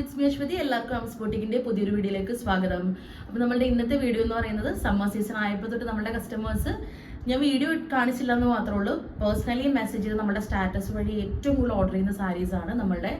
It's me Aswathy എല്ലാവർക്കും house ബോട്ടിക്കിന്റെ പുതിയൊരു വീഡിയോയിലേക്ക് സ്വാഗതം. അപ്പോൾ നമ്മളുടെ ഇന്നത്തെ വീഡിയോ എന്ന് പറയുന്നത് സമ്മർ സീസൺ ആയപ്പോൾ തൊട്ട് നമ്മുടെ കസ്റ്റമേഴ്സ് ഞാൻ വീഡിയോ കാണിച്ചില്ല എന്ന് മാത്രമേ ഉള്ളൂ. പേഴ്സണലി മെസ്സേജ് ചെയ്ത് നമ്മുടെ സ്റ്റാറ്റസ് വഴി ഏറ്റവും കൂടുതൽ ഓർഡർ ചെയ്യുന്ന സാരീസ് ആണ് നമ്മളുടെ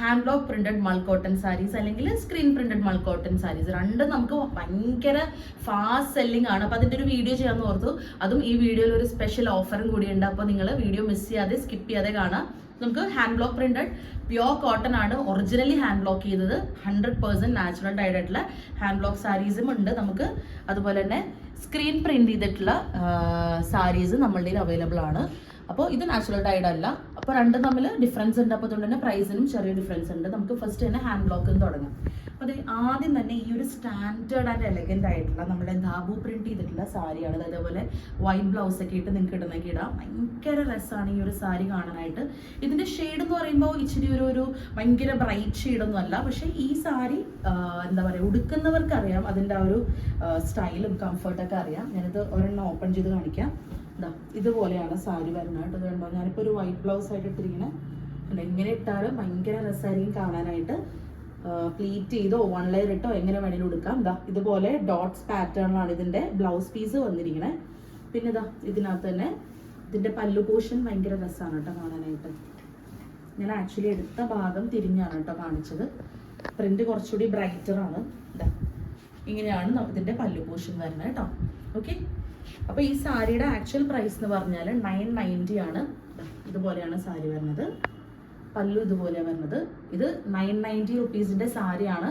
hand block printed mul cotton saris അല്ലെങ്കിൽ screen printed mul cotton saris രണ്ടും നമുക്ക് ഭയങ്കര ഫാസ്റ്റ് സെല്ലിംഗ് ആണ്. അപ്പോൾ അതിന്റെ ഒരു വീഡിയോ ചെയ്യാമെന്ന് ഓർത്തു. അതും ഈ വീഡിയോയിൽ ഒരു സ്പെഷ്യൽ ഓഫറും കൂടിയുണ്ട് അപ്പോൾ നിങ്ങൾ വീഡിയോ മിസ് ചെയ്യാതെ സ്കിപ്പ് ചെയ്യാതെ കാണാം. നമുക്ക് hand block printed pure cotton ആണ് ഒറിജിനലി ഹാൻഡ് ബ്ലോക്ക് ചെയ്തത്. ഹൺഡ്രഡ് പേഴ്സന്റ് നാച്ചുറൽ ആയിട്ടുള്ള ഹാൻഡ് ബ്ലോക്ക് സാരീസും ഉണ്ട് നമുക്ക്. അതുപോലെ തന്നെ സ്ക്രീൻ പ്രിന്റ് ചെയ്തിട്ടുള്ള സാരീസ് നമ്മളുടെ അവൈലബിൾ ആണ്. അപ്പോൾ ഇത് നാച്ചുറൽ ഡൈഡ് അല്ല. അപ്പോൾ രണ്ടും തമ്മിൽ ഡിഫറൻസ് ഉണ്ട്. അപ്പോൾ അതുകൊണ്ട് തന്നെ പ്രൈസിനും ചെറിയ ഡിഫറൻസ് ഉണ്ട്. നമുക്ക് ഫസ്റ്റ് തന്നെ ഹാൻഡ് ബ്ലോക്കിൽ തുടങ്ങാം. അപ്പോൾ അത് ആദ്യം തന്നെ ഈ ഒരു സ്റ്റാൻഡേർഡ് ആൻഡ് എലഗന്റ് ആയിട്ടുള്ള നമ്മുടെ ധാബു പ്രിന്റ് ചെയ്തിട്ടുള്ള സാരിയാണ് അതേപോലെ വൈറ്റ് ബ്ലൗസ് ഒക്കെ ഇട്ട് നിങ്ങൾക്ക് ഇടുന്നൊക്കെ ഇടാം. ഭയങ്കര രസമാണ് ഈ ഒരു സാരി കാണാനായിട്ട്. ഇതിന്റെ ഷെയ്ഡ് എന്ന് പറയുമ്പോൾ ഇച്ചിരി ഒരു ഒരു ഭയങ്കര ബ്രൈറ്റ് ഷെയ്ഡൊന്നും അല്ല. പക്ഷേ ഈ സാരി എന്താ പറയുക ഉടുക്കുന്നവർക്ക് അറിയാം. അതിന്റെ ആ ഒരു സ്റ്റൈലും കംഫർട്ടൊക്കെ അറിയാം. ഞാനിത് ഒരെണ്ണം ഓപ്പൺ ചെയ്ത് കാണിക്കാം. ഇതുപോലെയാണ് സാരി വരുന്നത് കേട്ടോ. കണ്ടോ ഞാനിപ്പോൾ ഒരു വൈറ്റ് ബ്ലൗസ് ആയിട്ട് ഇട്ടിരിക്കണേ. അല്ല എങ്ങനെ ഇട്ടാലും ഭയങ്കര രസമായിരിക്കും കാണാനായിട്ട്. പ്ലീറ്റ് ചെയ്തോ വൺ ലെയർ ഇട്ടോ എങ്ങനെ വേണേലും എടുക്കാം ഇതാ ഇതുപോലെ ഡോട്ട്സ് പാറ്റേണിലാണ് ഇതിന്റെ ബ്ലൗസ് പീസ് വന്നിരിക്കണേ. പിന്നെ ഇതാ ഇതിനകത്ത് തന്നെ ഇതിന്റെ പല്ലു പോഷൻ ഭയങ്കര രസമാണ് കേട്ടോ കാണാനായിട്ട്. ഞാൻ ആക്ച്വലി എടുത്ത ഭാഗം തിരിഞ്ഞാണ് കേട്ടോ കാണിച്ചത്. പ്രിന്റ് കുറച്ചുകൂടി ബ്രൈറ്റർ ആണ്. ഇതാ ഇങ്ങനെയാണ് ഇതിന്റെ പല്ലു പോഷൻ വരുന്നത് കേട്ടോ. ഓക്കെ അപ്പൊ ഈ സാരിയുടെ ആക്ച്വൽ പ്രൈസ് എന്ന് പറഞ്ഞാൽ നയൻ നയന്റി ആണ്. ഇതുപോലെയാണ് സാരി വരുന്നത്. പല്ലു ഇതുപോലെ വരുന്നത്. ഇത് നയൻ നയന്റി റുപ്പീസിന്റെ സാരിയാണ്.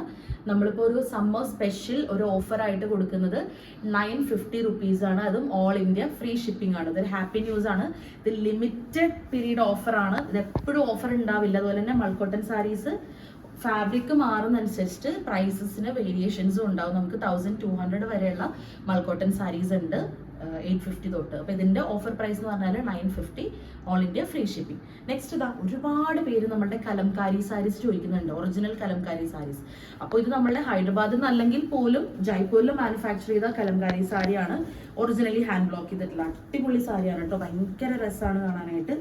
നമ്മളിപ്പോൾ ഒരു സമ്മർ സ്പെഷ്യൽ ഒരു ഓഫർ ആയിട്ട് കൊടുക്കുന്നത് നയൻ ഫിഫ്റ്റി റുപ്പീസ് ആണ്. അതും ഓൾ ഇന്ത്യ ഫ്രീ ഷിപ്പിംഗ് ആണ്. ഇതൊരു ഹാപ്പി ന്യൂസ് ആണ്. ഇത് ലിമിറ്റഡ് പീരീഡ് ഓഫർ ആണ്. ഇത് എപ്പോഴും ഓഫർ ഉണ്ടാവില്ല. അതുപോലെ തന്നെ മൾക്കോട്ടൻ സാരീസ് ഫാബ്രിക് മാറുന്നതനുസരിച്ചിട്ട് പ്രൈസസിന് വേരിയേഷൻസും ഉണ്ടാവും. നമുക്ക് തൗസൻഡ് ടു ഹൺഡ്രഡ് വരെയുള്ള മൾക്കോട്ടൻ സാരീസ് ഉണ്ട്. എയ്റ്റ് ഫിഫ്റ്റി തൊട്ട്. അപ്പോൾ ഇതിന്റെ ഓഫർ പ്രൈസ് എന്ന് പറഞ്ഞാൽ nine fifty all India free shipping next ഇതാ ഒരുപാട് പേര് നമ്മുടെ കലംകാരി സാരീസ് ചോദിക്കുന്നുണ്ട്. ഒറിജിനൽ കലംകാരി സാരീസ് അപ്പോൾ ഇത് നമ്മുടെ ഹൈദരാബാദിൽ നിന്നല്ലെങ്കിൽ പോലും ജയ്പൂരിൽ മാനുഫാക്ചർ ചെയ്ത കലംകാരി സാരിയാണ് ഒറിജിനലി ഹാൻഡ് ബ്ലോക്ക് ചെയ്തിട്ടുള്ള അടിപൊളി സാരിയാണ് കേട്ടോ. ഭയങ്കര രസമാണ് കാണാനായിട്ട്.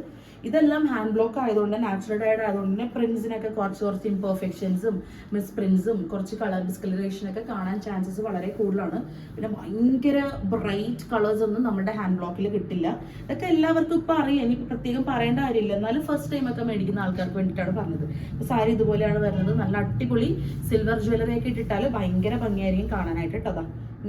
ഇതെല്ലാം ഹാൻഡ് ബ്ലോക്ക് ആയതുകൊണ്ട് നാച്ചുറൽ ഡൈഡ് ആയതുകൊണ്ട് തന്നെ പ്രിൻസിനൊക്കെ കുറച്ച് കുറച്ച് ഇംപെർഫെക്ഷൻസും മിസ് പ്രിൻസും കുറച്ച് കളർ ഡിസ്കളറേഷൻ ഒക്കെ കാണാൻ ചാൻസസ് വളരെ കൂടുതലാണ്. പിന്നെ ഭയങ്കര ബ്രൈറ്റ് കളേഴ്സ് ഒന്നും നമ്മുടെ ഹാൻഡ് ബ്ലോക്കിൽ കിട്ടില്ല. ഇതൊക്കെ എല്ലാവർക്കും ഇപ്പൊ അറിയാം. ഇനി പ്രത്യേകം പറയേണ്ട കാര്യമില്ല. എന്നാലും ഫസ്റ്റ് ടൈം ഒക്കെ മേടിക്കുന്ന ആൾക്കാർക്ക് വേണ്ടിയിട്ടാണ് പറഞ്ഞത്. സാരി ഇതുപോലെയാണ് വരുന്നത്. നല്ല അടിപൊളി സിൽവർ ജ്വല്ലറി ഒക്കെ ഇട്ടിട്ടാൽ ഭയങ്കര ഭംഗിയായിരിക്കും കാണാനായിട്ട് കേട്ടോ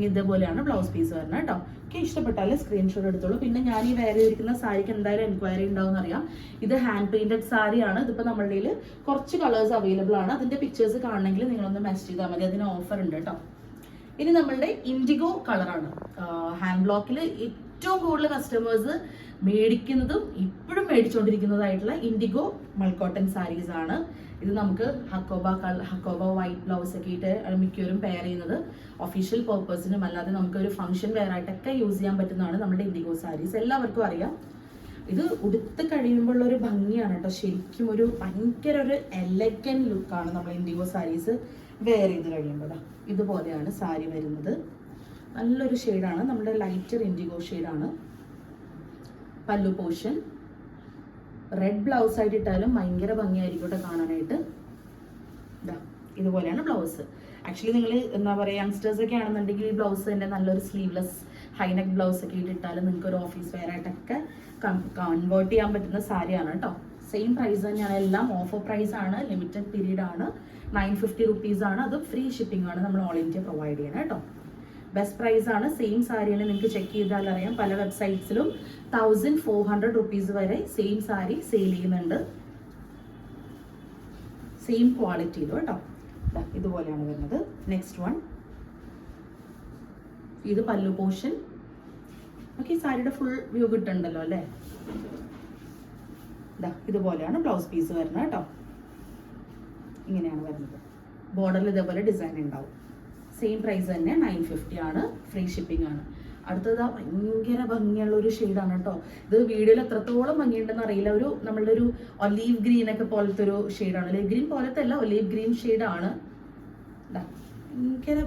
ഇതേപോലെയാണ് ബ്ലൗസ് പീസ് വരുന്നത് കേട്ടോ. ഒക്കെ ഇഷ്ടപ്പെട്ടാൽ സ്ക്രീൻഷോട്ട് എടുത്തോളൂ. പിന്നെ ഞാൻ ഈ വേറെ ഇരിക്കുന്ന സാരിക്ക് എന്തായാലും എൻക്വയറി ഉണ്ടാവും അറിയാം. ഇത് ഹാൻഡ് പെയിന്റഡ് സാരിയാണ്. ഇതിപ്പോൾ നമ്മളുടെ കുറച്ച് കളേഴ്സ് അവൈലബിൾ ആണ്. അതിന്റെ പിക്ചേഴ്സ് കാണണമെങ്കിൽ നിങ്ങളൊന്ന് മെസ്സേജ് ചെയ്താൽ മതി. അതിന് ഓഫർ ഉണ്ട് കേട്ടോ. ഇനി നമ്മളുടെ ഇൻഡിഗോ കളറാണ് ഹാൻഡ് ബ്ലോക്കിൽ ഏറ്റവും കൂടുതൽ കസ്റ്റമേഴ്സ് മേടിക്കുന്നതും ഇപ്പോഴും മേടിച്ചുകൊണ്ടിരിക്കുന്നതായിട്ടുള്ള ഇൻഡിഗോ മൾക്കോട്ടൺ സാരീസ് ആണ്. ഇത് നമുക്ക് ഹക്കോബ ഹക്കോബ വൈറ്റ് ബ്ലൗസ് ഒക്കെ ഇട്ട് മിക്കവരും പെയർ ചെയ്യുന്നത്. ഒഫീഷ്യൽ പർപ്പസിനും അല്ലാതെ നമുക്ക് ഒരു ഫംഗ്ഷൻ വെയർ ആയിട്ടൊക്കെ യൂസ് ചെയ്യാൻ പറ്റുന്നതാണ് നമ്മുടെ ഇൻഡിഗോ സാരീസ് എല്ലാവർക്കും അറിയാം. ഇത് ഉടുത്ത് കഴിയുമ്പോൾ ഒരു ഭംഗിയാണ് കേട്ടോ. ശരിക്കും ഒരു ഭയങ്കര ഒരു എലഗൻ ലുക്കാണ് നമ്മൾ ഇൻഡിഗോ സാരീസ് വെയർ ചെയ്ത് കഴിയുമ്പോൾ. ഇതുപോലെയാണ് സാരി വരുന്നത്. നല്ലൊരു ഷെയ്ഡാണ് നമ്മുടെ ലൈറ്റർ ഇൻഡിഗോ ഷെയ്ഡാണ് പല്ലു പോർഷൻ റെഡ് ബ്ലൗസ് ആയിട്ട് ഇട്ടാലും ഭയങ്കര ഭംഗിയായിരിക്കും കേട്ടോ കാണാനായിട്ട്. ഇതാ ഇതുപോലെയാണ് ബ്ലൗസ് ആക്ച്വലി നിങ്ങൾ എന്താ പറയുക യങ്സ്റ്റേഴ്സ് ഒക്കെ ആണെന്നുണ്ടെങ്കിൽ ഈ ബ്ലൗസ് തന്നെ നല്ലൊരു സ്ലീവ്ലെസ് ഹൈനെക്ക് ബ്ലൗസ് ഒക്കെ ഇട്ടിട്ടാലും നിങ്ങൾക്ക് ഒരു ഓഫീസ് വെയർ ആയിട്ടൊക്കെ കൺവേർട്ട് ചെയ്യാൻ പറ്റുന്ന സാരിയാണ് കേട്ടോ സെയിം പ്രൈസ് തന്നെയാണ് എല്ലാം ഓഫർ പ്രൈസ് ആണ് ലിമിറ്റഡ് പീരീഡ് ആണ്. നയൻ ഫിഫ്റ്റി റുപ്പീസ് ആണ്. അത് ഫ്രീ ഷിപ്പിംഗ് ആണ് നമ്മൾ ഓൾ ഇന്ത്യ പ്രൊവൈഡ് ചെയ്യണം കേട്ടോ ബെസ്റ്റ് പ്രൈസ് ആണ്. സെയിം തന്നെ നിങ്ങൾക്ക് ചെക്ക് ചെയ്താൽ അറിയാം പല വെബ്സൈറ്റ്സിലും തൗസൻഡ് ഫോർ ഹൺഡ്രഡ് റുപ്പീസ് വരെ സെയിം സാരി സെയിൽ ചെയ്യുന്നുണ്ട്. സെയിം ക്വാളിറ്റിയിലും കേട്ടോ. ഇതുപോലെയാണ് വരുന്നത്. നെക്സ്റ്റ് വൺ ഇത് പല്ലു പോർഷൻ ഓക്കെ സാരിയുടെ ഫുൾ വ്യൂ കിട്ടുന്നുണ്ടല്ലോ അല്ലേ? ഇതുപോലെയാണ് ബ്ലൗസ് പീസ് വരുന്നത് കേട്ടോ. ഇങ്ങനെയാണ് വരുന്നത്. ബോർഡറിൽ ഇതേപോലെ ഡിസൈൻ ഉണ്ടാവും. സെയിം പ്രൈസ് തന്നെ നയൻ ഫിഫ്റ്റി ആണ്. ഫ്രീ ഷിപ്പിംഗ് ആണ്. അടുത്തത് ഭയങ്കര ഭംഗിയുള്ള ഒരു ഷെയ്ഡാണ് കേട്ടോ ഇത് വീഡിയോയിൽ എത്രത്തോളം ഭംഗിയുണ്ടെന്ന് അറിയില്ല. ഒരു നമ്മളുടെ ഒരു ഒലീവ് ഗ്രീൻ ഒക്കെ പോലത്തെ ഒരു ഷെയ്ഡാണ് ഒലീവ് ഗ്രീൻ പോലത്തെ അല്ല ഒലീവ് ഗ്രീൻ ഷെയ്ഡാണ് ഭയങ്കര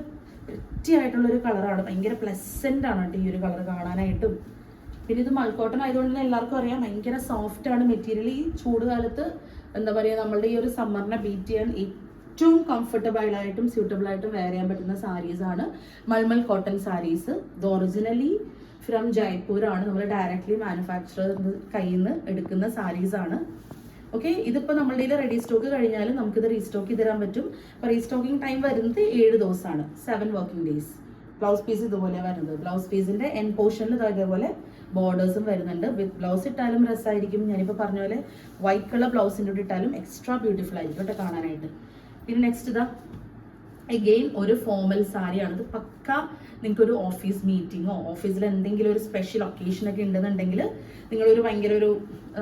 വൃത്തിയായിട്ടുള്ള ഒരു കളറാണ് ഭയങ്കര പ്ലസന്റ് ആണ് കേട്ടോ ഈ ഒരു കളർ കാണാനായിട്ടും. പിന്നെ ഇത് മൾക്കോട്ടൺ ആയതുകൊണ്ട് തന്നെ എല്ലാവർക്കും അറിയാം ഭയങ്കര സോഫ്റ്റ് ആണ് മെറ്റീരിയൽ ഈ ചൂട് കാലത്ത് എന്താ പറയുക നമ്മളുടെ ഈ ഒരു സമ്മറിനെ ബീറ്റ് ചെയ്യാൻ ഏറ്റവും കംഫർട്ടബിൾ ആയിട്ടും സ്യൂട്ടബിൾ ആയിട്ടും വെയർ ചെയ്യാൻ പറ്റുന്ന സാരീസ് ആണ് മൾമൽ കോട്ടൺ സാരീസ് ഇത് ഒറിജിനലി ഫ്രം ജയ്പൂർ ആണ്. നമ്മൾ ഡയറക്ട്ലി മാനുഫാക്ചർ കയ്യിൽ നിന്ന് എടുക്കുന്ന സാരീസ് ആണ്. ഓക്കെ ഇതിപ്പോൾ നമ്മളുടെ റെഡി സ്റ്റോക്ക് കഴിഞ്ഞാലും നമുക്കിത് റീസ്റ്റോക്ക് തരാൻ പറ്റും. അപ്പോൾ റീസ്റ്റോക്കിംഗ് ടൈം വരുന്നത് ഏഴ് ദിവസമാണ്. Seven working days blouse piece ഇതുപോലെ വരുന്നത്. ബ്ലൗസ് പീസിന്റെ എൻ പോർഷനിൽ ഇതേപോലെ ബോർഡേഴ്സും വരുന്നുണ്ട്. വിത്ത് ബ്ലൗസ് ഇട്ടാലും രസമായിരിക്കും ഞാനിപ്പോൾ പറഞ്ഞ പോലെ വൈറ്റ് കളർ ബ്ലൗസിന്റെ കൂടെ ഇട്ടാലും എക്സ്ട്രാ ബ്യൂട്ടിഫുൾ ആയിരിക്കും കേട്ടോ കാണാനായിട്ട്. പിന്നെ നെക്സ്റ്റ് ഇതാ എഗെയിൻ ഒരു ഫോമൽ സാരിയാണ്. ഇത് പക്ക നിങ്ങൾക്ക് ഒരു ഓഫീസ് മീറ്റിങ്ങോ ഓഫീസിൽ എന്തെങ്കിലും ഒരു സ്പെഷ്യൽ ഒക്കേഷൻ ഒക്കെ ഉണ്ടെന്നുണ്ടെങ്കിൽ നിങ്ങളൊരു ഭയങ്കര ഒരു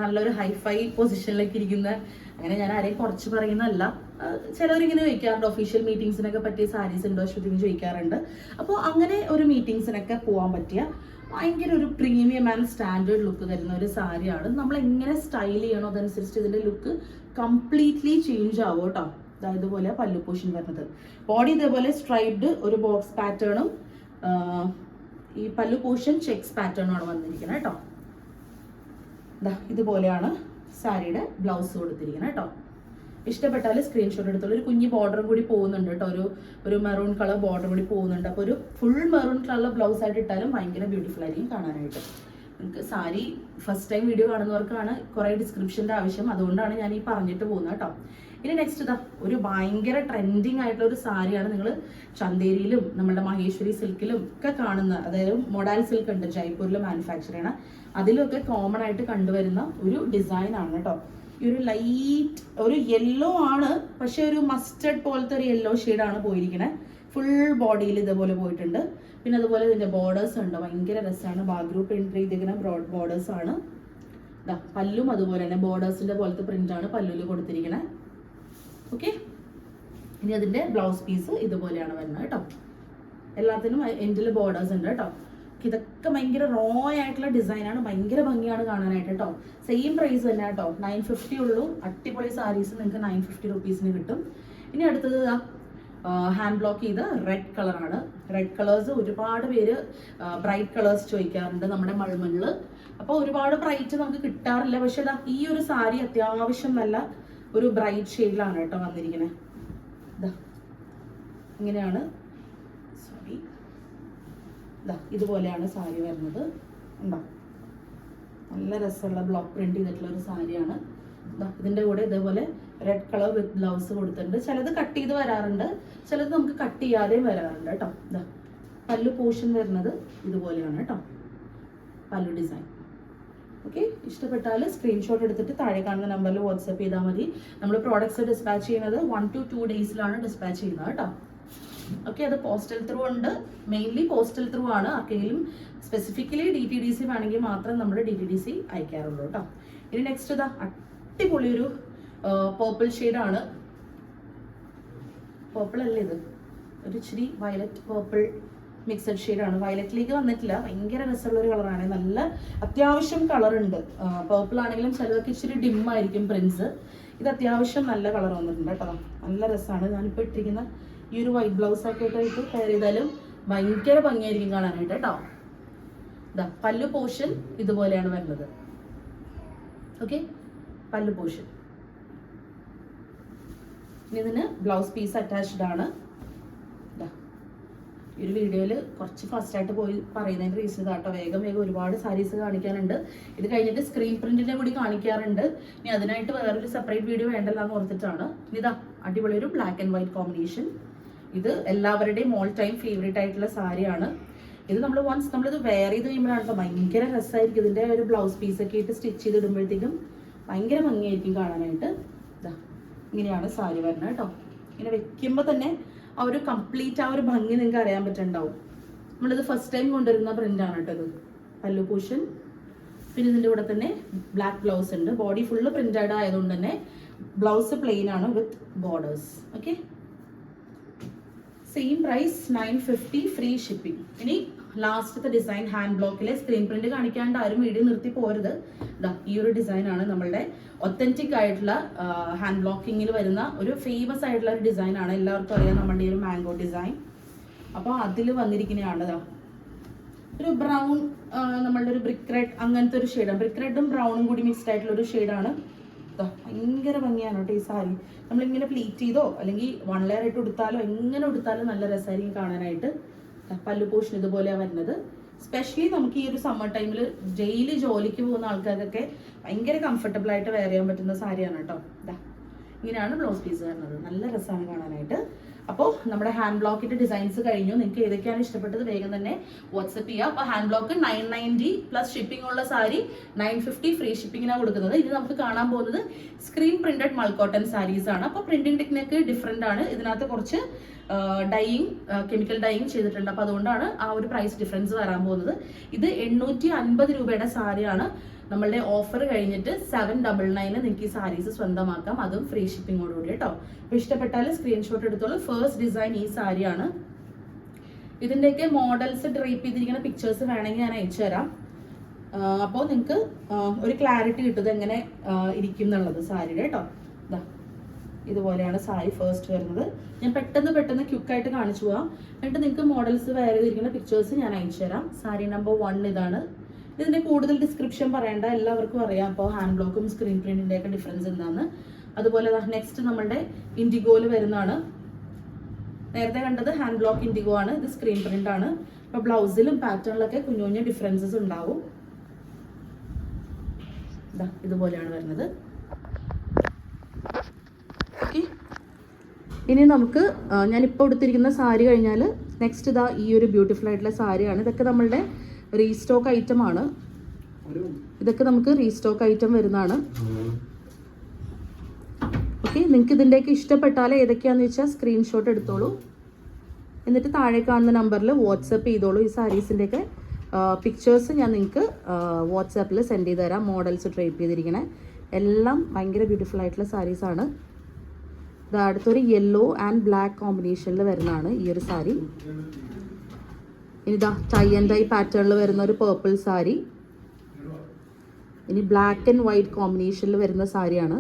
നല്ലൊരു ഹൈഫൈ പൊസിഷനിലേക്ക് ഇരിക്കുന്ന അങ്ങനെ ഞാൻ ആരെയും കുറച്ച് പറയുന്നതല്ല. ചിലവരിങ്ങനെ ചോദിക്കാറുണ്ട് ഒഫീഷ്യൽ മീറ്റിങ്സിനൊക്കെ പറ്റിയ സാരീസ് ഉണ്ടോ ശ്രുതി ചോദിക്കാറുണ്ട്. അപ്പോൾ അങ്ങനെ ഒരു മീറ്റിങ്സിനൊക്കെ പോകാൻ പറ്റിയ ഭയങ്കര ഒരു പ്രീമിയം ആൻഡ് സ്റ്റാൻഡേർഡ് ലുക്ക് തരുന്ന ഒരു സാരിയാണ്. നമ്മൾ എങ്ങനെ സ്റ്റൈൽ ചെയ്യണോ അതനുസരിച്ച് ഇതിന്റെ ലുക്ക് കംപ്ലീറ്റ്ലി ചേഞ്ച് ആവും കേട്ടോ. ഇതുപോലെ പല്ലു പോഷൻ വരുന്നത്. ബോഡി ഇതേപോലെ സ്ട്രൈപ്ഡ് ഒരു ബോക്സ് പാറ്റേണും ഈ പല്ലു പോഷൻ ചെക്സ് പാറ്റേണും ആണ് വന്നിരിക്കുന്നത് കേട്ടോ. ഇതുപോലെയാണ് സാരിയുടെ ബ്ലൗസ് കൊടുത്തിരിക്കുന്നത് കേട്ടോ. ഇഷ്ടപ്പെട്ടാൽ സ്ക്രീൻഷോട്ട് എടുത്തോളൂ. ഒരു കുഞ്ഞു ബോർഡറും കൂടി പോകുന്നുണ്ട് കേട്ടോ. ഒരു ഒരു മെറൂൺ കളർ ബോർഡർ കൂടി പോകുന്നുണ്ട്. അപ്പോൾ ഒരു ഫുൾ മെറൂൺ കളർ ബ്ലൗസ് ആയിട്ട് ഇട്ടാലും ഭയങ്കര ബ്യൂട്ടിഫുൾ ആയിരിക്കും കാണാനായിട്ട്. നിങ്ങൾക്ക് സാരി ഫസ്റ്റ് ടൈം വീഡിയോ കാണുന്നവർക്കാണ് കുറേ ഡിസ്ക്രിപ്ഷന്റെ ആവശ്യം. അതുകൊണ്ടാണ് ഞാൻ ഈ പറഞ്ഞിട്ട് പോകുന്നത് കേട്ടോ. ഇനി നെക്സ്റ്റ് ഇതാ ഒരു ഭയങ്കര ട്രെൻഡിങ് ആയിട്ടുള്ള ഒരു സാരിയാണ് നിങ്ങൾ ചന്തേരിയിലും നമ്മുടെ മഹേശ്വരി സിൽക്കിലും ഒക്കെ കാണുന്ന അതായത് മൊഡാൽ സിൽക്ക് ഉണ്ട് ജയ്പൂരിൽ മാനുഫാക്ചർ ചെയ്യണ അതിലൊക്കെ കോമൺ ആയിട്ട് കണ്ടുവരുന്ന ഒരു ഡിസൈൻ ആണ് കേട്ടോ. ഈ ഒരു ലൈറ്റ് ഒരു യെല്ലോ ആണ് പക്ഷെ ഒരു മസ്റ്റർഡ് പോലത്തെ ഒരു യെല്ലോ ആണ് പോയിരിക്കണേ. ഫുൾ ബോഡിയിൽ ഇതേപോലെ പോയിട്ടുണ്ട്. പിന്നെ അതുപോലെ ഇതിന്റെ ബോർഡേഴ്സ് ഉണ്ട് ഭയങ്കര രസമാണ് ബാഗ്രൂ പ്രിന്റ് ചെയ്തിരിക്കുന്ന ബ്രോഡ് ബോർഡേഴ്സ് ആണ്. പല്ലും അതുപോലെ തന്നെ ബോർഡേഴ്സിന്റെ പോലത്തെ പ്രിന്റ് ആണ് പല്ലുവിൽ കൊടുത്തിരിക്കണേ. ഓക്കെ ഇനി അതിന്റെ ബ്ലൗസ് പീസ് ഇതുപോലെയാണ് വരുന്നത് കേട്ടോ. എല്ലാത്തിനും എൻഡിൽ ബോർഡേഴ്സ് ഉണ്ട് കേട്ടോ. ഇതൊക്കെ ഭയങ്കര റോ ആയിട്ടുള്ള ഡിസൈനാണ് ഭയങ്കര ഭംഗിയാണ് കാണാനായിട്ട് കേട്ടോ. സെയിം പ്രൈസ് തന്നെ കേട്ടോ. നയൻ ഫിഫ്റ്റി ഉള്ളൂ. അടിപൊളി സാരീസ് നിങ്ങൾക്ക് നയൻ ഫിഫ്റ്റി റുപ്പീസിന് കിട്ടും. ഇനി അടുത്തത് ഹാൻഡ് ബ്ലോക്ക് ചെയ്ത റെഡ് കളറാണ് റെഡ് കളേഴ്സ് ഒരുപാട് പേര് ബ്രൈറ്റ് കളേഴ്സ് ചോദിക്കാറുണ്ട് നമ്മുടെ മൾമണിൽ അപ്പോൾ ഒരുപാട് ബ്രൈറ്റ് നമുക്ക് കിട്ടാറില്ല. പക്ഷേ ഈ ഒരു സാരി അത്യാവശ്യം നല്ല ഒരു ബ്രൈറ്റ് ഷെയ്ഡിലാണ് കേട്ടോ വന്നിരിക്കുന്നത് ഇങ്ങനെയാണ്. സോറി ഇതാ ഇതുപോലെയാണ് സാരി വരുന്നത്. ഉണ്ടോ നല്ല രസമുള്ള ബ്ലോക്ക് പ്രിന്റ് ചെയ്തിട്ടുള്ള ഒരു സാരിയാണ്. ദാ ഇതിന്റെ കൂടെ ഇതേപോലെ റെഡ് കളർ വിത്ത് ബ്ലൗസ് കൊടുത്തിട്ടുണ്ട്. ചിലത് കട്ട് ചെയ്ത് വരാറുണ്ട്. ചിലത് നമുക്ക് കട്ട് ചെയ്യാതെയും വരാറുണ്ട് കേട്ടോ. ഇതാ പല്ലു പോർഷൻ വരുന്നത് ഇതുപോലെയാണ് കേട്ടോ. പല്ലു ഡിസൈൻ ഓക്കെ ഇഷ്ടപ്പെട്ടാൽ സ്ക്രീൻഷോട്ട് എടുത്തിട്ട് താഴെ കാണുന്ന നമ്പറിൽ വാട്സപ്പ് ചെയ്താൽ മതി. നമ്മൾ പ്രോഡക്ട്സ് ഡിസ്പാച്ച് ചെയ്യുന്നത് വൺ ടു ടു ഡേയ്സിലാണ് ഡിസ്പാച്ച് ചെയ്യുന്നത് കേട്ടോ. ഓക്കെ അത് പോസ്റ്റൽ ത്രൂ ഉണ്ട്. മെയിൻലി പോസ്റ്റൽ ത്രൂ ആണ്. ആർക്കെങ്കിലും specifically D T D C വേണമെങ്കിൽ മാത്രം നമ്മൾ ഡി ടി ഡി സി അയക്കാറുള്ളൂ കേട്ടോ. ഇനി നെക്സ്റ്റ് ഇതാ അടിപൊളി ഒരു പേർപ്പിൾ ആണ്. പേർപ്പിൾ അല്ലേ ഇത്? ഒരു ഇച്ചിരി വയലറ്റ് പേർപ്പിൾ മിക്സഡ് ഷെയ്ഡാണ്. വയലറ്റിലേക്ക് വന്നിട്ടില്ല. ഭയങ്കര രസമുള്ള ഒരു കളറാണ് നല്ല അത്യാവശ്യം കളർ ഉണ്ട്. പേർപ്പിൾ ആണെങ്കിലും ചിലതൊക്കെ ഇച്ചിരി ഡിം ആയിരിക്കും പ്രിൻസ് ഇത് അത്യാവശ്യം നല്ല കളർ വന്നിട്ടുണ്ട് കേട്ടോ. നല്ല രസമാണ്. ഞാനിപ്പോൾ ഇട്ടിരിക്കുന്ന ഈ ഒരു വൈറ്റ് ബ്ലൗസ് ഒക്കെ ഇട്ട് കയറി ചെയ്താലും ഭയങ്കര ഭംഗിയായിരിക്കും കാണാനായിട്ട് കേട്ടോ. ഇതാ പല്ലു പോർഷൻ ഇതുപോലെയാണ് വരുന്നത്. ഓക്കെ പല്ലു പോർഷൻ ഇതിന് ബ്ലൗസ് പീസ് അറ്റാച്ച്ഡ് ആണ്. ഈ ഒരു വീഡിയോയിൽ കുറച്ച് ഫാസ്റ്റായിട്ട് പോയി പറയുന്നതിന് റീസൺ ഇതാട്ടോ വേഗം വേഗം ഒരുപാട് സാരീസ് കാണിക്കാനുണ്ട്. ഇത് കഴിഞ്ഞിട്ട് സ്ക്രീൻ പ്രിന്റിന്റെ കൂടി കാണിക്കാറുണ്ട്. ഇനി അതിനായിട്ട് വേറൊരു സെപ്പറേറ്റ് വീഡിയോ വേണ്ടല്ലോ എന്ന് ഓർത്തിട്ടാണ് ഇതാ അടിപൊളി ഒരു ബ്ലാക്ക് ആൻഡ് വൈറ്റ് കോമ്പിനേഷൻ ഇത് എല്ലാവരുടെയും ഓൾ ടൈം ഫേവറേറ്റ് ആയിട്ടുള്ള സാരിയാണ് ഇത് നമ്മൾ വൺസ് നമ്മളിത് വെയർ ചെയ്ത് കഴിയുമ്പോഴാണ് കേട്ടോ ഭയങ്കര രസമായിരിക്കും ഇതിന്റെ ഒരു ബ്ലൗസ് പീസ് ഒക്കെ ഇട്ട് സ്റ്റിച്ച് ചെയ്തിടുമ്പോഴത്തേക്കും ഭയങ്കര ഭംഗിയായിരിക്കും കാണാനായിട്ട്. ഇതാ ഇങ്ങനെയാണ് സാരി വരുന്നത് കേട്ടോ. ഇങ്ങനെ വെക്കുമ്പോൾ തന്നെ ആ ഒരു കംപ്ലീറ്റ് ആ ഒരു ഭംഗി നിങ്ങൾക്ക് അറിയാൻ പറ്റുന്നുണ്ടാവും. നമ്മളിത് ഫസ്റ്റ് ടൈം കൊണ്ടുവരുന്ന പ്രിന്റ് ആണ് കേട്ടോ ഇത്. പല്ലു പൂഷൻ പിന്നെ ഇതിന്റെ കൂടെ തന്നെ ബ്ലാക്ക് ബ്ലൗസ് ഉണ്ട്. ബോഡി ഫുള്ള് പ്രിന്റഡ് ആയതുകൊണ്ട് തന്നെ ബ്ലൗസ് പ്ലെയിൻ ആണ് with borders okay same price nine fifty free shipping ഇനി ലാസ്റ്റത്തെ ഡിസൈൻ ഹാൻഡ് ബ്ലോക്കിലെ സ്ക്രീൻ പ്രിന്റ് കാണിക്കാണ്ട് ആരും വീഡിയോ നിർത്തി പോരുത്. ഈ ഒരു ഡിസൈൻ ആണ് നമ്മളുടെ ഒത്തന്റിക് ആയിട്ടുള്ള ഹാൻഡ് ബ്ലോക്കിങ്ങിൽ വരുന്ന ഒരു ഫേമസ് ആയിട്ടുള്ള ഒരു ഡിസൈൻ ആണ് എല്ലാവർക്കും അറിയാം നമ്മുടെ ഈ ഒരു മാംഗോ ഡിസൈൻ അപ്പോൾ അതിൽ വന്നിരിക്കുന്നതാണ് ഒരു ബ്രൗൺ നമ്മളുടെ ഒരു ബ്രിക്ക് റെഡ് അങ്ങനത്തെ ഒരു ഷെയ്ഡാണ് ബ്രിക്ക് റെഡും ബ്രൗണും കൂടി മിക്സ്ഡ് ആയിട്ടുള്ള ഒരു ഷെയ്ഡാണ് ഭയങ്കര ഭംഗിയാണ് കേട്ടോ ഈ സാരി. നമ്മളിങ്ങനെ പ്ലീറ്റ് ചെയ്തോ അല്ലെങ്കിൽ വൺ ലെയർ ആയിട്ട് ഉടുത്താലോ എങ്ങനെ ഉടുത്താലും നല്ല രസമായിരിക്കും കാണാനായിട്ട്. പല്ലു പോഷൻ ഇതുപോലെയാണ് വരുന്നത്. സ്പെഷ്യലി നമുക്ക് ഈ ഒരു സമ്മർ ടൈമിൽ ഡെയിലി ജോലിക്ക് പോകുന്ന ആൾക്കാർക്കൊക്കെ ഭയങ്കര കംഫർട്ടബിൾ ആയിട്ട് വെയർ ചെയ്യാൻ പറ്റുന്ന സാരിയാണ് കേട്ടോ. ഇതാ ഇങ്ങനെയാണ് ബ്ലൗസ് പീസ് വരുന്നത്. നല്ല രസമാണ് കാണാനായിട്ട്. അപ്പോൾ നമ്മുടെ ഹാൻഡ് ബ്ലോക്കിന്റെ ഡിസൈൻസ് കഴിഞ്ഞു. നിങ്ങൾക്ക് ഏതൊക്കെയാണ് ഇഷ്ടപ്പെട്ടത് വേഗം തന്നെ വാട്സപ്പ് ചെയ്യുക അപ്പോൾ hand block nine ninety plus shipping ഉള്ള സാരി നയൻ ഫിഫ്റ്റി ഫ്രീ ഷിപ്പിങ്ങിനാണ് കൊടുക്കുന്നത്. ഇത് നമുക്ക് കാണാൻ പോകുന്നത് സ്ക്രീൻ പ്രിന്റഡ് മൾക്കോട്ടൺ സാരീസ് ആണ്. അപ്പോൾ പ്രിന്റിംഗ് ടെക്നിക്ക് ഡിഫറെന്റ് ആണ്. ഇതിനകത്ത് കുറച്ച് ഡൈയിങ് കെമിക്കൽ ഡൈയിങ് ചെയ്തിട്ടുണ്ട്. അപ്പോൾ അതുകൊണ്ടാണ് ആ ഒരു പ്രൈസ് ഡിഫറൻസ് വരാൻ പോകുന്നത്. ഇത് എണ്ണൂറ്റി അൻപത് രൂപയുടെ സാരിയാണ്. നമ്മളുടെ ഓഫർ കഴിഞ്ഞിട്ട് സെവൻ ഡബിൾ നയന് നിങ്ങൾക്ക് ഈ സാരീസ് സ്വന്തമാക്കാം. അതും ഫ്രീ ഷിപ്പിങ്ങോടുകൂടി കേട്ടോ. അപ്പോൾ ഇഷ്ടപ്പെട്ടാൽ സ്ക്രീൻഷോട്ട് എടുത്തോളൂ. ഫസ്റ്റ് ഡിസൈൻ ഈ സാരിയാണ് ഇതിന്റെയൊക്കെ മോഡൽസ് ഡ്രൈപ്പ് ചെയ്തിരിക്കുന്ന പിക്ചേഴ്സ് വേണമെങ്കിൽ ഞാൻ അയച്ചു തരാം. അപ്പോൾ നിങ്ങൾക്ക് ഒരു ക്ലാരിറ്റി കിട്ടുന്നത് എങ്ങനെ ഇരിക്കും എന്നുള്ളത് സാരിയുടെ കേട്ടോ. ഇതാ ഇതുപോലെയാണ് സാരി ഫേസ്റ്റ് വരുന്നത്. ഞാൻ പെട്ടെന്ന് പെട്ടെന്ന് ക്യുക്കായിട്ട് കാണിച്ചു പോവാം. എന്നിട്ട് നിങ്ങൾക്ക് മോഡൽസ് വേറെ ചെയ്തിരിക്കുന്ന പിക്ചേഴ്സ് ഞാൻ അയച്ചു തരാം. സാരി നമ്പർ വൺ ഇതാണ്. ഇതിന്റെ കൂടുതൽ ഡിസ്ക്രിപ്ഷൻ പറയേണ്ട എല്ലാവർക്കും അറിയാം. അപ്പോൾ ഹാൻഡ് ബ്ലോക്കും സ്ക്രീൻ പ്രിന്റിന്റെ ഒക്കെ ഡിഫറൻസ് എന്താണ് അതുപോലെ നെക്സ്റ്റ് നമ്മളുടെ ഇൻഡിഗോയിൽ വരുന്നതാണ്. നേരത്തെ കണ്ടത് ഹാൻഡ് ബ്ലോക്ക് ഇൻഡിഗോ ആണ് ഇത് സ്ക്രീൻ പ്രിന്റ് ആണ്. അപ്പോൾ ബ്ലൗസിലും പാറ്റേണിലൊക്കെ കുഞ്ഞു കുഞ്ഞു ഡിഫറൻസസ് ഉണ്ടാവും. ഇതുപോലെയാണ് വരുന്നത്. ഇനി നമുക്ക് ഞാനിപ്പോൾ എടുത്തിരിക്കുന്ന സാരി കഴിഞ്ഞാൽ നെക്സ്റ്റ് ഇതാ ഈ ഒരു ബ്യൂട്ടിഫുൾ ആയിട്ടുള്ള സാരിയാണ്. ഇതൊക്കെ നമ്മളുടെ റീസ്റ്റോക്ക് ഐറ്റം ആണ് ഇതൊക്കെ നമുക്ക് റീസ്റ്റോക്ക് ഐറ്റം വരുന്നതാണ്. ഓക്കെ നിങ്ങൾക്ക് ഇതിന്റെയൊക്കെ ഇഷ്ടപ്പെട്ടാൽ ഏതൊക്കെയാണെന്ന് വെച്ചാൽ സ്ക്രീൻഷോട്ട് എടുത്തോളൂ. എന്നിട്ട് താഴെ കാണുന്ന നമ്പറിൽ വാട്സപ്പ് ചെയ്തോളൂ. ഈ സാരീസിന്റെയൊക്കെ പിക്ചേഴ്സ് ഞാൻ നിങ്ങൾക്ക് വാട്സാപ്പിൽ സെൻഡ് ചെയ്ത് തരാം. മോഡൽസ് ട്രേപ്പ് ചെയ്തിരിക്കണേ. എല്ലാം ഭയങ്കര ബ്യൂട്ടിഫുൾ ആയിട്ടുള്ള സാരീസാണ് അടുത്തൊരു യെല്ലോ ആൻഡ് ബ്ലാക്ക് കോമ്പിനേഷനിൽ വരുന്നതാണ് ഈ ഒരു സാരി. ഇനി ഇതാ ടൈ ആൻഡ് ഡൈ പാറ്റേണിൽ വരുന്ന ഒരു പേർപ്പിൾ സാരി ഇനി ബ്ലാക്ക് ആൻഡ് വൈറ്റ് കോമ്പിനേഷനിൽ വരുന്ന സാരിയാണ്.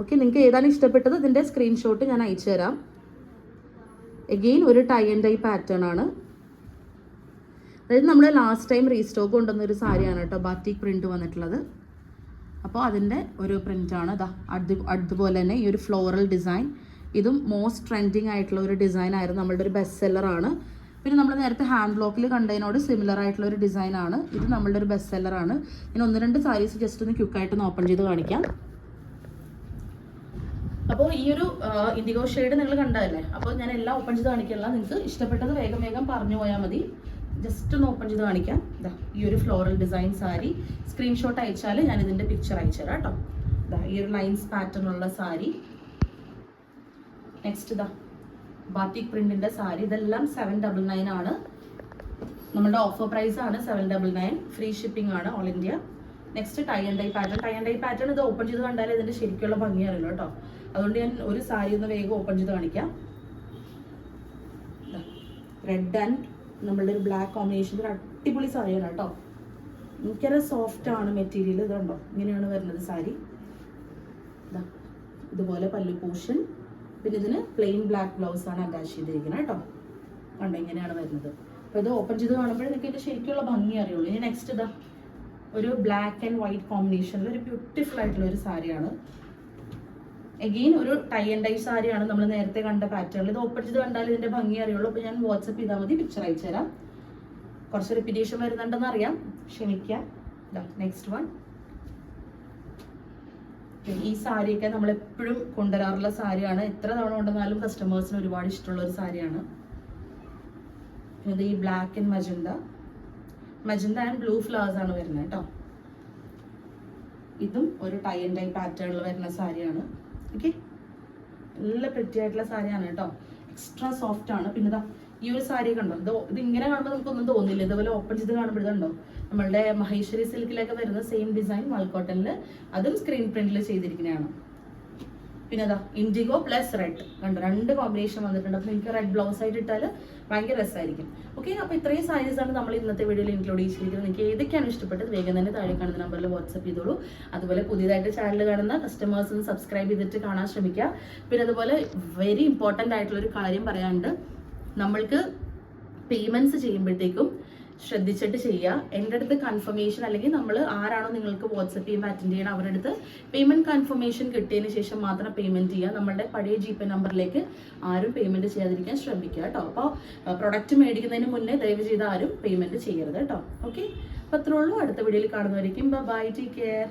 ഓക്കെ നിങ്ങൾക്ക് ഏതാണ് ഇഷ്ടപ്പെട്ടത്? ഇതിന്റെ സ്ക്രീൻഷോട്ട് ഞാൻ അയച്ചു തരാം. എഗെയിൻ ഒരു ടൈ ആൻഡ് ഡൈ പാറ്റേൺ ആണ്. അതായത് നമ്മൾ ലാസ്റ്റ് ടൈം റീസ്റ്റോക്ക് കൊണ്ടുവന്ന ഒരു സാരിയാണ് കേട്ടോ ബാറ്റിക് പ്രിന്റ് വന്നിട്ടുള്ളത്. അപ്പോൾ അതിന്റെ ഒരു പ്രിന്റാണ് അതാ അടുത്ത് അതുപോലെ തന്നെ ഈ ഒരു ഫ്ലോറൽ ഡിസൈൻ ഇതും മോസ്റ്റ് ട്രെൻഡിങ് ആയിട്ടുള്ള ഒരു ഡിസൈൻ ആയിരുന്നു. നമ്മളുടെ ഒരു ബെസ്റ്റ് സെല്ലറാണ് പിന്നെ നമ്മൾ നേരത്തെ ഹാൻഡ് ബ്ലോക്കിൽ കണ്ടതിനോട് സിമിലർ ആയിട്ടുള്ള ഒരു ഡിസൈൻ ആണ്. ഇത് നമ്മളുടെ ഒരു ബെസ്റ്റ് സെല്ലറാണ് ഞാൻ ഒന്ന് രണ്ട് സാരീസ് ജസ്റ്റ് ഒന്ന് ക്യുക്കായിട്ട് ഒന്ന് ഓപ്പൺ ചെയ്ത് കാണിക്കാം. അപ്പോൾ ഈ ഒരു ഇൻഡിഗോ ഷെയ്ഡ് നിങ്ങൾ കണ്ടതല്ലേ? അപ്പോൾ ഞാൻ എല്ലാം ഓപ്പൺ ചെയ്ത് കാണിക്കില്ല നിങ്ങൾക്ക് ഇഷ്ടപ്പെട്ടത് വേഗം വേഗം പറഞ്ഞു പോയാൽ മതി. ജസ്റ്റ് ഒന്ന് ഓപ്പൺ ചെയ്ത് കാണിക്കാം. ഇതാ ഈ ഒരു ഫ്ലോറൽ ഡിസൈൻ സാരി. സ്ക്രീൻഷോട്ട് അയച്ചാൽ ഞാൻ ഇതിന്റെ പിക്ചർ അയച്ചു തരാം കേട്ടോ. ഇതാ ഈ ഒരു ലൈൻസ് പാറ്റേൺ ഉള്ള സാരി. നെക്സ്റ്റ് ഇതാ ബാറ്റിക് പ്രിന്റിന്റെ സാരി ഇതെല്ലാം സെവൻ ഡബിൾ നയൻ ആണ്. നമ്മുടെ ഓഫർ പ്രൈസ് ആണ് seven double nine free shipping ആണ് all India next tie and dye pattern tie and dye pattern ഇത് ഓപ്പൺ ചെയ്ത് കണ്ടാൽ ഇതിന്റെ ശരിക്കുള്ള ഭംഗി അറിയില്ല കേട്ടോ. അതുകൊണ്ട് ഞാൻ ഒരു സാരി ഒന്ന് വേഗം ഓപ്പൺ ചെയ്ത് കാണിക്കാം. റെഡ് ആൻഡ് നമ്മളുടെ ഒരു ബ്ലാക്ക് കോമ്പിനേഷൻ ഒരു അടിപൊളി സാരിയാണ് കേട്ടോ. ഭയങ്കര സോഫ്റ്റ് ആണ് മെറ്റീരിയൽ ഇതുണ്ടോ? ഇങ്ങനെയാണ് വരുന്നത് സാരി ഇതുപോലെ പല്ലു പോർഷൻ പിന്നെ ഇതിന് പ്ലെയിൻ ബ്ലാക്ക് ബ്ലൗസ് ആണ് അറ്റാച്ച് ചെയ്തിരിക്കുന്നത് കേട്ടോ. കണ്ടോ ഇങ്ങനെയാണ് വരുന്നത്. അപ്പോൾ ഇത് ഓപ്പൺ ചെയ്ത് കാണുമ്പോൾ നിങ്ങൾക്ക് ഇതിന്റെ ശരിക്കുള്ള ഭംഗി അറിയുള്ളൂ. ഇനി നെക്സ്റ്റ് ഇതാ ഒരു ബ്ലാക്ക് ആൻഡ് വൈറ്റ് കോമ്പിനേഷനിൽ ഒരു ബ്യൂട്ടിഫുൾ ആയിട്ടുള്ള ഒരു സാരിയാണ്. എഗെയിൻ ഒരു ടൈ ആൻഡ് ഡൈ സാരിയാണ് നമ്മൾ നേരത്തെ കണ്ട പാറ്റേണിൽ ഇത് ഓപ്പൺ ചെയ്ത് കണ്ടാൽ ഇതിന്റെ ഭംഗി അറിയുള്ളൂ. അപ്പോൾ ഞാൻ വാട്സപ്പ് ചെയ്താൽ മതി പിക്ചർ അയച്ചു തരാം. കുറച്ച് റിപ്പീറ്റേഷൻ വരുന്നുണ്ടെന്ന് അറിയാം. ക്ഷമിക്കാം. നെക്സ്റ്റ് വൺ ഈ സാരിയൊക്കെ നമ്മൾ എപ്പോഴും കൊണ്ടുവരാറുള്ള സാരിയാണ്. എത്ര തവണ കൊണ്ടുവന്നാലും കസ്റ്റമേഴ്സിന് ഒരുപാട് ഇഷ്ടമുള്ള ഒരു സാരിയാണ്. ഈ black and magenta magenta and blue flowers ആണ് വരുന്നത് കേട്ടോ. ഇതും ഒരു ടൈ ആൻഡ് ടൈ പാറ്റേണിൽ വരുന്ന സാരിയാണ്. ഓക്കെ നല്ല പ്രിറ്റി സാരിയാണ് കേട്ടോ. എക്സ്ട്രാ സോഫ്റ്റ് ആണ്. പിന്നെ ഈ ഒരു സാരി കണ്ടോ ഇത് ഇത് ഇങ്ങനെ കാണുമ്പോൾ നമുക്കൊന്നും തോന്നില്ല. ഇതുപോലെ ഓപ്പൺ ചെയ്ത് കാണുമ്പോൾ ഇതുണ്ടോ നമ്മളുടെ മഹേശ്വരി സിൽക്കിലൊക്കെ വരുന്ന സെയിം ഡിസൈൻ മൾക്കോട്ടനിൽ അതും സ്ക്രീൻ പ്രിന്റിൽ ചെയ്തിരിക്കുന്നതാണ്. പിന്നെ അതാ ഇൻഡിഗോ പ്ലസ് റെഡ് കണ്ടോ? രണ്ട് കോമ്പിനേഷൻ വന്നിട്ടുണ്ട്. അപ്പോൾ നിങ്ങൾക്ക് റെഡ് ബ്ലൗസ് ആയിട്ട് ഇട്ടാൽ ഭയങ്കര രസമായിരിക്കും ഓക്കെ അപ്പോൾ ഇത്രയും സാരീസ് ആണ് നമ്മൾ ഇന്നത്തെ വീഡിയോയിൽ ഇൻക്ലൂഡ് ചെയ്തിരിക്കുന്നത്. നിങ്ങൾക്ക് ഏതൊക്കെയാണ് ഇഷ്ടപ്പെട്ടത് വേഗം തന്നെ താഴെ കാണുന്ന നമ്പറിൽ വാട്സപ്പ് ചെയ്തോളൂ. അതുപോലെ പുതിയതായിട്ട് ചാനൽ കാണുന്ന കസ്റ്റമേഴ്സ് സബ്സ്ക്രൈബ് ചെയ്തിട്ട് കാണാൻ ശ്രമിക്കുക. പിന്നെ അതുപോലെ വെരി ഇമ്പോർട്ടന്റ് ആയിട്ടുള്ള ഒരു കാര്യം പറയാനുണ്ട്. നമ്മൾക്ക് പേയ്മെന്റ്സ് ചെയ്യുമ്പോഴത്തേക്കും ശ്രദ്ധിച്ചിട്ട് ചെയ്യുക. എന്റെ അടുത്ത് കൺഫർമേഷൻ അല്ലെങ്കിൽ നമ്മൾ ആരാണോ നിങ്ങൾക്ക് വാട്സപ്പ് ചെയ്യുമ്പോൾ അറ്റൻഡ് ചെയ്യണം അവരുടെ അടുത്ത് പേയ്മെന്റ് കൺഫർമേഷൻ കിട്ടിയതിന് ശേഷം മാത്രം പേയ്മെന്റ് ചെയ്യുക. നമ്മളുടെ പഴയ ജി പേ നമ്പറിലേക്ക് ആരും പേയ്മെന്റ് ചെയ്യാതിരിക്കാൻ ശ്രമിക്കുക കേട്ടോ. അപ്പോൾ പ്രൊഡക്റ്റ് മേടിക്കുന്നതിന് മുന്നേ ദയവ് ചെയ്ത് ആരും പേയ്മെന്റ് ചെയ്യരുത് കേട്ടോ. ഓക്കെ അപ്പോൾ അത്രേ ഉള്ളൂ. അടുത്ത വീഡിയോയിൽ കാണുന്നവരേക്കും ബൈ ടേക്ക് കെയർ